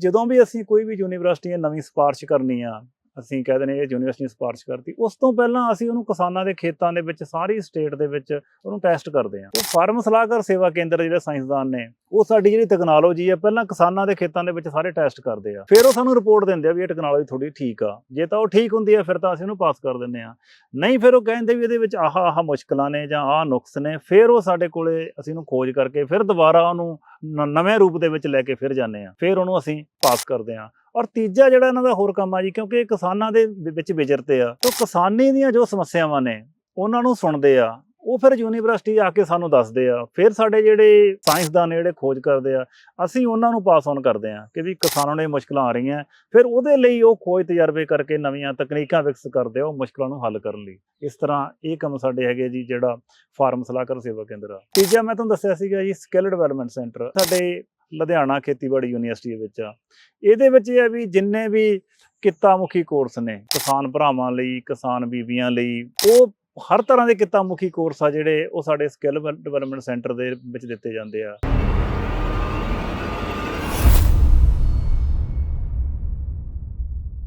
ਜਦੋਂ ਵੀ ਅਸੀਂ ਕੋਈ ਵੀ ਯੂਨੀਵਰਸਿਟੀ ਨਵੀਂ ਸਿਫਾਰਿਸ਼ ਕਰਨੀ ਆ ਅਸੀਂ ਕਹਿੰਦੇ ਨੇ ਇਹ ਯੂਨੀਵਰਸਿਟੀ ਨੇ ਸਿਫਾਰਿਸ਼ ਕਰਤੀ, ਉਸ ਤੋਂ ਪਹਿਲਾਂ ਅਸੀਂ ਉਹਨੂੰ ਕਿਸਾਨਾਂ ਦੇ ਖੇਤਾਂ ਦੇ ਵਿੱਚ, ਸਾਰੀ ਸਟੇਟ ਦੇ ਵਿੱਚ ਉਹਨੂੰ ਟੈਸਟ ਕਰਦੇ ਆ ਉਹ ਫਾਰਮ ਸਲਾਹਕਾਰ ਸੇਵਾ ਕੇਂਦਰ ਜਿਹੜੇ ਸਾਇੰਸਦਾਨ ਨੇ, ਉਹ ਸਾਡੀ ਜਿਹੜੀ ਟੈਕਨੋਲੋਜੀ ਆ ਪਹਿਲਾਂ ਕਿਸਾਨਾਂ ਦੇ ਖੇਤਾਂ ਦੇ ਵਿੱਚ ਸਾਰੇ ਟੈਸਟ ਕਰਦੇ ਆ। ਫਿਰ ਉਹ ਸਾਨੂੰ ਰਿਪੋਰਟ ਦਿੰਦੇ ਆ ਵੀ ਇਹ ਟੈਕਨੋਲੋਜੀ ਥੋੜੀ ਠੀਕ ਆ। ਜੇ ਤਾਂ ਉਹ ਠੀਕ ਹੁੰਦੀ ਆ ਫਿਰ ਤਾਂ ਅਸੀਂ ਉਹਨੂੰ ਪਾਸ ਕਰ ਦਿੰਦੇ ਆ ਨਹੀਂ, ਫਿਰ ਉਹ ਕਹਿੰਦੇ ਵੀ ਇਹਦੇ ਵਿੱਚ ਆਹ ਆਹ ਮੁਸ਼ਕਲਾਂ ਨੇ ਜਾਂ ਆਹ ਨੁਕਸ ਨੇ, ਫਿਰ ਉਹ ਸਾਡੇ ਕੋਲੇ ਅਸੀਂ ਉਹਨੂੰ ਖੋਜ ਕਰਕੇ ਫਿਰ ਦੁਬਾਰਾ ਉਹਨੂੰ ਨਵੇਂ ਰੂਪ ਦੇ ਵਿੱਚ ਲੈ ਕੇ ਫਿਰ ਜਾਂਦੇ ਆ ਫਿਰ ਉਹਨੂੰ ਅਸੀਂ ਪਾਸ ਕਰਦੇ ਆ ਔਰ ਤੀਜਾ ਜਿਹੜਾ ਇਹਨਾਂ ਦਾ ਹੋਰ ਕੰਮ ਆ ਜੀ, ਕਿਉਂਕਿ ਇਹ ਕਿਸਾਨਾਂ ਦੇ ਵਿ- ਵਿੱਚ ਵਿਚਰਦੇ ਆ ਤਾਂ ਕਿਸਾਨੀ ਦੀਆਂ ਜੋ ਸਮੱਸਿਆਵਾਂ ਨੇ, ਉਹਨਾਂ ਨੂੰ ਸੁਣਦੇ ਆ ਉਹ ਫਿਰ ਯੂਨੀਵਰਸਿਟੀ ਆ ਕੇ ਸਾਨੂੰ ਦੱਸਦੇ ਆ। ਫਿਰ ਸਾਡੇ ਜਿਹੜੇ ਸਾਇੰਸਦਾਨ ਨੇ ਜਿਹੜੇ ਖੋਜ ਕਰਦੇ ਆ, ਅਸੀਂ ਉਹਨਾਂ ਨੂੰ ਪਾਸ ਔਨ ਕਰਦੇ ਆ ਕਿ ਵੀ ਕਿਸਾਨਾਂ ਨੂੰ ਇਹ ਮੁਸ਼ਕਲਾਂ ਆ ਰਹੀਆਂ। ਫਿਰ ਉਹਦੇ ਲਈ ਉਹ ਖੋਜ ਤਜਰਬੇ ਕਰਕੇ ਨਵੀਆਂ ਤਕਨੀਕਾਂ ਵਿਕਸਿਤ ਕਰਦੇ ਆ ਉਹ ਮੁਸ਼ਕਲਾਂ ਨੂੰ ਹੱਲ ਕਰਨ ਲਈ। ਇਸ ਤਰ੍ਹਾਂ ਇਹ ਕੰਮ ਸਾਡੇ ਹੈਗੇ ਜੀ, ਜਿਹੜਾ ਫਾਰਮ ਸਲਾਹਕਾਰ ਸੇਵਾ ਕੇਂਦਰ ਆ। ਤੀਜਾ ਮੈਂ ਤੁਹਾਨੂੰ ਦੱਸਿਆ ਸੀਗਾ ਜੀ ਸਕਿੱਲ ਡਿਵੈਲਪਮੈਂਟ ਸੈਂਟਰ ਸਾਡੇ ਲੁਧਿਆਣਾ ਖੇਤੀਬਾੜੀ ਯੂਨੀਵਰਸਿਟੀ ਵਿੱਚ ਆ। ਇਹਦੇ ਵਿੱਚ ਇਹ ਆ ਵੀ ਜਿੰਨੇ ਵੀ ਕਿੱਤਾ ਮੁਖੀ ਕੋਰਸ ਨੇ ਕਿਸਾਨ ਭਰਾਵਾਂ ਲਈ, ਕਿਸਾਨ ਬੀਬੀਆਂ ਲਈ, ਉਹ ਹਰ ਤਰ੍ਹਾਂ ਦੇ ਕਿੱਤਾ ਮੁਖੀ ਕੋਰਸ ਆ ਜਿਹੜੇ ਉਹ ਸਾਡੇ ਸਕਿੱਲ ਡਿਵੈਲਪਮੈਂਟ ਸੈਂਟਰ ਦੇ ਵਿੱਚ ਦਿੱਤੇ ਜਾਂਦੇ ਆ।